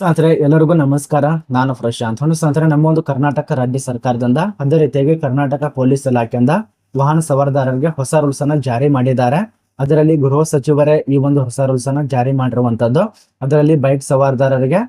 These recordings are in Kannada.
ಸ್ನೇಹಿತರೆ, ಎಲ್ಲರಿಗೂ ನಮಸ್ಕಾರ. ನಾನು ಪ್ರಶಾಂತ್. ಸ್ನೇಹಿತರೆ, ನಮ್ಮ ಒಂದು ಕರ್ನಾಟಕ ರಾಜ್ಯ ಸರ್ಕಾರದಿಂದ, ಅದೇ ರೀತಿಯಾಗಿ ಕರ್ನಾಟಕ ಪೊಲೀಸ್ ಇಲಾಖೆಯಿಂದ ವಾಹನ ಸವಾರದಾರರಿಗೆ ಹೊಸ ರೂಲ್ಸ್ ಅನ್ನ ಜಾರಿ ಮಾಡಿದ್ದಾರೆ. ಅದರಲ್ಲಿ ಗೃಹ ಸಚಿವರೇ ಈ ಒಂದು ಹೊಸ ರೂಲ್ಸ್ ಅನ್ನ ಜಾರಿ ಮಾಡಿರುವಂತದ್ದು. ಅದರಲ್ಲಿ ಬೈಕ್ ಸವಾರದಾರರಿಗೆ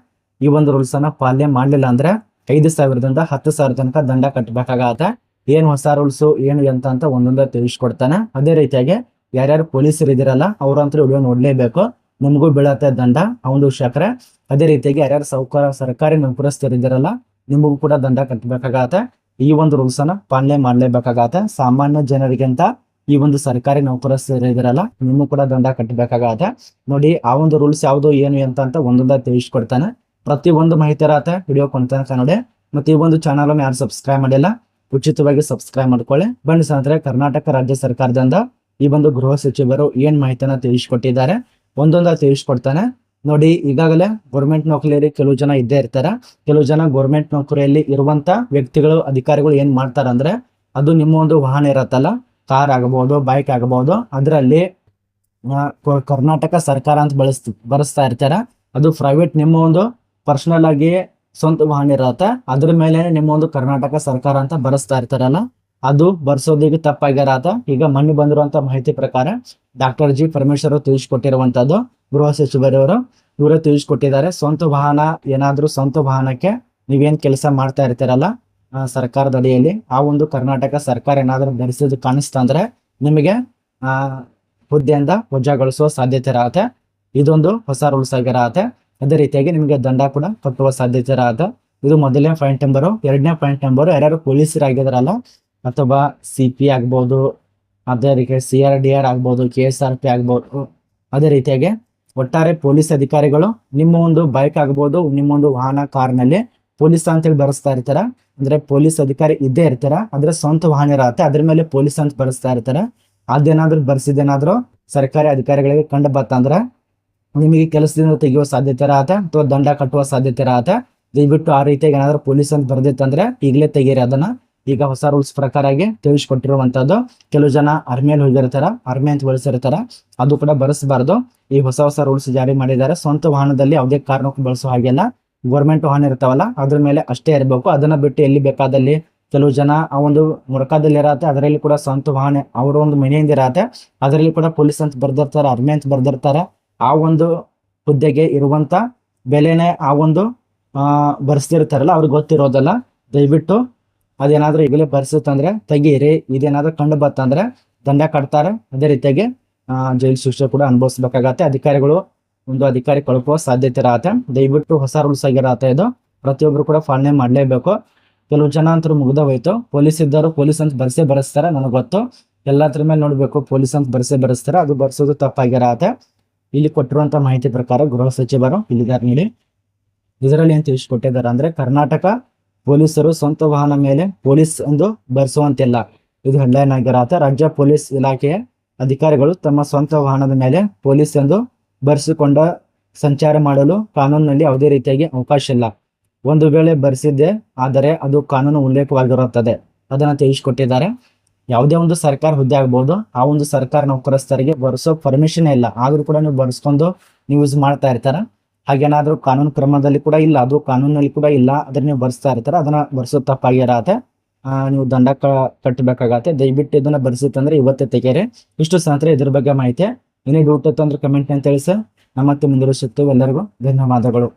ಈ ಒಂದು ರೂಲ್ಸ್ ಅನ್ನ ಪಾಲನೆ ಮಾಡಲಿಲ್ಲ ಅಂದ್ರೆ ಐದು ಸಾವಿರದಿಂದ ಹತ್ತು ಸಾವಿರ ತನಕ ದಂಡ ಕಟ್ಟಬೇಕಾಗತ್ತೆ ಏನ್ ಹೊಸ ರೂಲ್ಸ್ ಏನು ಎಂತ ಅಂತ ಒಂದೊಂದ ತಿಳಿಸ್ಕೊಡ್ತಾನೆ. ಅದೇ ರೀತಿಯಾಗಿ ಯಾರ್ಯಾರು ಪೊಲೀಸರು ಇದಿರಲ್ಲ ಅವ್ರಂತೂ ವಿಡಿಯೋ ನೋಡ್ಲೇಬೇಕು. ನಿಮಗೂ ಬೀಳತ್ತೆ ದಂಡ. ಅವನು ಶಕ್ರೆ ಅದೇ ರೀತಿಯಾಗಿ ಯಾರ್ಯಾರು ಸೌಕರ ಸರ್ಕಾರಿ ನೌಕರಸ್ಥರಿದ್ದಾರಲ್ಲ, ನಿಮಗೂ ಕೂಡ ದಂಡ ಕಟ್ಟಬೇಕಾಗತ್ತೆ ಈ ಒಂದು ರೂಲ್ಸ್ ಅನ್ನ ಪಾಲನೆ ಮಾಡ್ಲೇಬೇಕಾಗತ್ತೆ. ಸಾಮಾನ್ಯ ಜನರಿಗಿಂತ ಈ ಒಂದು ಸರ್ಕಾರಿ ನೌಕರಸ್ಥರಿದ್ದೀರಲ್ಲ, ನಿಮಗೂ ಕೂಡ ದಂಡ ಕಟ್ಟಬೇಕಾಗತ್ತೆ ನೋಡಿ, ಆ ಒಂದು ರೂಲ್ಸ್ ಯಾವುದು, ಏನು, ಎಂತ ಅಂತ ಒಂದೊಂದ ತಿಳಿಸ್ಕೊಡ್ತಾನೆ. ಪ್ರತಿ ಒಂದು ಮಾಹಿತಿ ಇರತ್ತೆ, ವಿಡಿಯೋ ಕೊಂಡ್ತಾನೆ ನೋಡಿ. ಮತ್ತೆ ಈ ಒಂದು ಚಾನಲ್ ಅನ್ನು ಯಾರು ಸಬ್ಸ್ಕ್ರೈಬ್ ಮಾಡಿಲ್ಲ, ಉಚಿತವಾಗಿ ಸಬ್ಸ್ಕ್ರೈಬ್ ಮಾಡ್ಕೊಳ್ಳಿ. ಬನ್ನಿ ಸ್ನೇಹಿತರೆ, ಕರ್ನಾಟಕ ರಾಜ್ಯ ಸರ್ಕಾರದಿಂದ ಈ ಒಂದು ಗೃಹ ಸಚಿವರು ಏನ್ ಮಾಹಿತಿಯನ್ನ ತಿಳಿಸ್ಕೊಟ್ಟಿದ್ದಾರೆ. ಒಂದೊಂದ ತಿಳಿಸ್ಕೊಡ್ತಾನೆ. ನೋಡಿ, ಈಗಾಗಲೇ ಗೌರ್ಮೆಂಟ್ ನೌಕರಿಯಲ್ಲಿ ಕೆಲವು ಜನ ಇದ್ದೇ ಇರ್ತಾರ. ಕೆಲವು ಜನ ಗೌರ್ಮೆಂಟ್ ನೌಕರಿಯಲ್ಲಿ ಇರುವಂತ ವ್ಯಕ್ತಿಗಳು, ಅಧಿಕಾರಿಗಳು ಏನ್ ಮಾಡ್ತಾರಂದ್ರೆ ಅದು ನಿಮ್ಮ ಒಂದು ವಾಹನ ಇರತ್ತಲ್ಲ ಕಾರ್ ಆಗಬಹುದು ಬೈಕ್ ಆಗಬಹುದು, ಅದರಲ್ಲಿ ಕರ್ನಾಟಕ ಸರ್ಕಾರ ಅಂತ ಬಳಸ್, ಬಳಸ್ತಾ ಇರ್ತಾರ. ಅದು ಪ್ರೈವೇಟ್ ನಿಮ್ಮ ಒಂದು ಪರ್ಸನಲ್ ಆಗಿ ಸ್ವಂತ ವಾಹನ ಇರತ್ತೆ. ಅದ್ರ ಮೇಲೆ ನಿಮ್ಮ ಒಂದು ಕರ್ನಾಟಕ ಸರ್ಕಾರ ಅಂತ ಬರೆಸ್ತಾ ಇರ್ತಾರಲ್ಲ. ಅದು ಬರ್ಸೋದಿಗೆ ಆತ ಈಗ ಮಣ್ಣು ಬಂದಿರುವಂತ ಮಾಹಿತಿ ಪ್ರಕಾರ ಡಾಕ್ಟರ್ ಜಿ ಪರಮೇಶ್ವರ್ ತಿಳಿಸ್ಕೊಟ್ಟಿರುವಂತದ್ದು ಗೃಹ ಸಚಿವರವರು. ಇವರೇ ತಿಳಿಸ್ಕೊಟ್ಟಿದ್ದಾರೆ. ಸ್ವಂತ ವಾಹನ ಏನಾದ್ರೂ ಸ್ವಂತ ವಾಹನಕ್ಕೆ ನೀವೇನ್ ಕೆಲಸ ಮಾಡ್ತಾ ಇರ್ತೀರಲ್ಲ ಸರ್ಕಾರದ ಅಡಿಯಲ್ಲಿ, ಆ ಒಂದು ಕರ್ನಾಟಕ ಸರ್ಕಾರ ಏನಾದ್ರೂ ಧರಿಸಿದ್ ಕಾಣಿಸ್ತಾ ಅಂದ್ರೆ ನಿಮಗೆ, ಆ, ಹುದ್ದೆಯಿಂದ ವಜಾಗೊಳಿಸುವ ಸಾಧ್ಯತೆ ಇರತ್ತೆ. ಇದೊಂದು ಹೊಸ ರೂಲ್ಸ್ ಆಗಿರತ್ತೆ ಅದೇ ರೀತಿಯಾಗಿ ನಿಮಗೆ ದಂಡ ಕೂಡ ಕಟ್ಟುವ ಸಾಧ್ಯತೆ ಇರತ್ತೆ. ಇದು ಮೊದಲನೇ ಪಾಯಿಂಟ್ ನಂಬರು, ಎರಡನೇ ಪಾಯಿಂಟ್ ನಂಬರು, ಯಾರ್ಯಾರು ಪೊಲೀಸರಾಗಿದಾರಲ್ಲ ಅಥವಾ ಸಿ ಪಿ ಆಗ್ಬೋದು, ಅದೇ ರೀತಿ ಸಿ ಆರ್ ಡಿ ಆರ್ ಆಗ್ಬೋದು ಕೆ ಎಸ್ ಆರ್ ಪಿ ಆಗ್ಬೋದು, ಅದೇ ರೀತಿಯಾಗಿ ಒಟ್ಟಾರೆ ಪೊಲೀಸ್ ಅಧಿಕಾರಿಗಳು ನಿಮ್ಮ ಒಂದು ಬೈಕ್ ಆಗ್ಬೋದು, ನಿಮ್ಮ ಒಂದು ವಾಹನ ಕಾರ್ನಲ್ಲಿ ಪೊಲೀಸ್ ಅಂತೇಳಿ ಬರೆಸ್ತಾ ಇರ್ತಾರ. ಅಂದ್ರೆ ಪೊಲೀಸ್ ಅಧಿಕಾರಿ ಇದ್ದೇ ಇರ್ತಾರ. ಅಂದ್ರೆ ಸ್ವಂತ ವಾಹನ ಇರತ್ತೆ. ಅದ್ರ ಮೇಲೆ ಪೊಲೀಸ್ ಅಂತ ಬರೆಸ್ತಾ ಇರ್ತಾರ. ಅದೇನಾದ್ರೂ ಬರ್ಸಿದೇನಾದ್ರೂ ಸರ್ಕಾರಿ ಅಧಿಕಾರಿಗಳಿಗೆ ಕಂಡು ಬತ್ತಂದ್ರ ನಿಮಗೆ ಕೆಲಸದಿಂದ ತೆಗೆಯುವ ಸಾಧ್ಯತೆ ಇರತ್ತೆ ಅಥವಾ ದಂಡ ಕಟ್ಟುವ ಸಾಧ್ಯತೆ ಇರತ್ತೆ. ದಯವಿಟ್ಟು ಆ ರೀತಿಯಾಗಿ ಏನಾದ್ರೂ ಪೊಲೀಸ್ ಅಂತ ಬರ್ದಿತ್ತಂದ್ರೆ ಈಗಲೇ ತೆಗೀರಿ ಅದನ್ನ. ಈಗ ಹೊಸ ರೂಲ್ಸ್ ಪ್ರಕಾರಾಗಿ ತಿಳಿಸ್ಕೊಟ್ಟಿರುವಂತದ್ದು ಕೆಲವು ಜನ ಆರ್ಮಿಯಲ್ಲಿ ಹೋಗಿರ್ತಾರ ಆರ್ಮಿ ಅಂತ ಬಳಸಿರ್ತಾರ, ಅದು ಕೂಡ ಬಳಸಬಾರ್ದು ಈ ಹೊಸ ಹೊಸ ರೂಲ್ಸ್ ಜಾರಿ ಮಾಡಿದ್ದಾರೆ. ಸ್ವಂತ ವಾಹನದಲ್ಲಿ ಯಾವುದೇ ಕಾರಣಕ್ಕೂ ಬಳಸೋ ಹಾಗೆಲ್ಲ ಗೌರ್ಮೆಂಟ್ ವಾಹನ ಇರ್ತಾವಲ್ಲ, ಅದ್ರ ಮೇಲೆ ಅಷ್ಟೇ ಇರಬೇಕು. ಅದನ್ನ ಬಿಟ್ಟು ಎಲ್ಲಿ ಬೇಕಾದಲ್ಲಿ ಕೆಲವು ಜನ ಆ ಒಂದು ಮುರಕಾದಲ್ಲಿ ಇರತ್ತೆ, ಅದರಲ್ಲಿ ಕೂಡ ಸ್ವಂತ ವಾಹನ ಅವರ ಒಂದು ಮನೆಯಿಂದ ಇರತ್ತೆ. ಅದರಲ್ಲಿ ಕೂಡ ಪೊಲೀಸ್ ಅಂತ ಬರ್ದಿರ್ತಾರೆ ಆರ್ಮಿ ಅಂತ ಬರ್ದಿರ್ತಾರೆ. ಆ ಒಂದು ಹುದ್ದೆಗೆ ಇರುವಂತ ಬೆಲೆನೇ ಆ ಒಂದು, ಆ, ಬರ್ಸ್ತಿರ್ತಾರಲ್ಲ, ಅವ್ರಿಗೆ ಗೊತ್ತಿರೋದಲ್ಲ. ದಯವಿಟ್ಟು ಅದೇನಾದ್ರೂ ಈಗಲೇ ಬರ್ಸುತ್ತಂದ್ರೆ, ತೆಗೀರಿ, ಇದೇನಾದ್ರೂ ಕಂಡು ಬತ್ತಂದ್ರೆ ದಂಡ ಕಟ್ತಾರೆ. ಅದೇ ರೀತಿಯಾಗಿ ಜೈಲು ಶಿಕ್ಷೆ ಕೂಡ ಅನುಭವಿಸ್ಬೇಕಾಗತ್ತೆ. ಅಧಿಕಾರಿಗಳು ಒಂದು ಅಧಿಕಾರಿ ಕಳ್ಕೋ ಸಾಧ್ಯತೆ ಇರತ್ತೆ. ದಯವಿಟ್ಟು ಹೊಸ ರೂಲ್ಸ್ ಆಗಿರತ್ತೆ ಇದು. ಪ್ರತಿಯೊಬ್ರು ಕೂಡ ಪಾಲನೆ ಮಾಡಲೇಬೇಕು. ಕೆಲವು ಜನ ಅಂತೂ ಮುಗ್ದ ಹೋಯ್ತು. ಪೊಲೀಸ್ ಇದ್ದಾರೆ ಪೊಲೀಸ್ ಅಂತ ಬರ್ಸೇ ಬರೆಸ್ತಾರೆ ನನಗೆ ಗೊತ್ತು. ಎಲ್ಲದ್ರ ಮೇಲೆ ನೋಡಬೇಕು, ಪೊಲೀಸ್ ಅಂತ ಬರ್ಸೇ ಬರೆಸ್ತಾರೆ. ಅದು ಬರ್ಸೋದು ತಪ್ಪಾಗಿರತ್ತೆ. ಇಲ್ಲಿ ಕೊಟ್ಟಿರುವಂತ ಮಾಹಿತಿ ಪ್ರಕಾರ ಗೃಹ ಸಚಿವರು ಇಲ್ಲಿದ್ದಾರೆ ನೀಡಿ. ಇದರಲ್ಲಿ ಏನು ತಿಳಿಸ್ಕೊಟ್ಟಿದ್ದಾರೆ ಅಂದ್ರೆ ಕರ್ನಾಟಕ ಪೊಲೀಸರು ಸ್ವಂತ ವಾಹನ ಮೇಲೆ ಪೊಲೀಸ್ ಎಂದು ಬರೆಸುವಂತಿಲ್ಲ. ಇದು ಹೆಡ್ಲೈನ್ ರಾಜ್ಯ ಪೊಲೀಸ್ ಇಲಾಖೆಯ ಅಧಿಕಾರಿಗಳು ತಮ್ಮ ಸ್ವಂತ ವಾಹನದ ಮೇಲೆ ಪೊಲೀಸ್ ಎಂದು ಬರೆಸಿಕೊಂಡ ಸಂಚಾರ ಮಾಡಲು ಕಾನೂನಿನಲ್ಲಿ ಯಾವುದೇ ರೀತಿಯಾಗಿ ಅವಕಾಶ ಇಲ್ಲ. ಒಂದು ವೇಳೆ ಬರೆಸಿದ್ದೆ, ಆದರೆ ಅದು ಕಾನೂನು ಉಲ್ಲೇಖವಾಗಿರುತ್ತದೆ. ಅದನ್ನು ತಿಳಿಸಿಕೊಟ್ಟಿದ್ದಾರೆ. ಯಾವುದೇ ಒಂದು ಸರ್ಕಾರ ಹುದ್ದೆ ಆಗ್ಬೋದು. ಆ ಒಂದು ಸರ್ಕಾರ ನೌಕರಸ್ಥರಿಗೆ ಬರೆಸೋ ಪರ್ಮಿಷನ್ ಇಲ್ಲ. ಆದರೂ ಕೂಡ ನೀವು ಬರೆಸ್ಕೊಂಡು ಯೂಸ್ ಮಾಡ್ತಾ ಇರ್ತಾರ? ಹಾಗೇನಾದ್ರೂ ಕಾನೂನು ಕ್ರಮದಲ್ಲಿ ಕೂಡ ಇಲ್ಲ, ಅದು ಕಾನೂನಲ್ಲಿ ಕೂಡ ಇಲ್ಲ ಅದ್ರ ನೀವು ಬರ್ಸ್ತಾ ಇರ್ತಾರ, ಅದನ್ನ ಬರ್ಸೋ ತಪ್ಪಾಗಿರತ್ತೆ ನೀವು ದಂಡ ಕಟ್ಟಬೇಕಾಗತ್ತೆ ದಯವಿಟ್ಟು ಇದನ್ನ ಬರ್ಸಿತ್ತಂದ್ರೆ ಇವತ್ತೇ ತೆಗೆಯರೆ. ಇಷ್ಟು ಸ್ನೇಹಿತರೆ, ಇದ್ರ ಬಗ್ಗೆ ಮಾಹಿತಿ. ಏನೇ ಡೌಟ್ ಇತ್ತು ಅಂದ್ರೆ ಕಮೆಂಟ್ ಅಂತ ತಿಳಿಸಿ. ನಮ್ಮ ಮತ್ತೆ ಮುಂದುವರಿಸುತ್ತೇವೆ ಎಲ್ಲರಿಗೂ ಧನ್ಯವಾದಗಳು.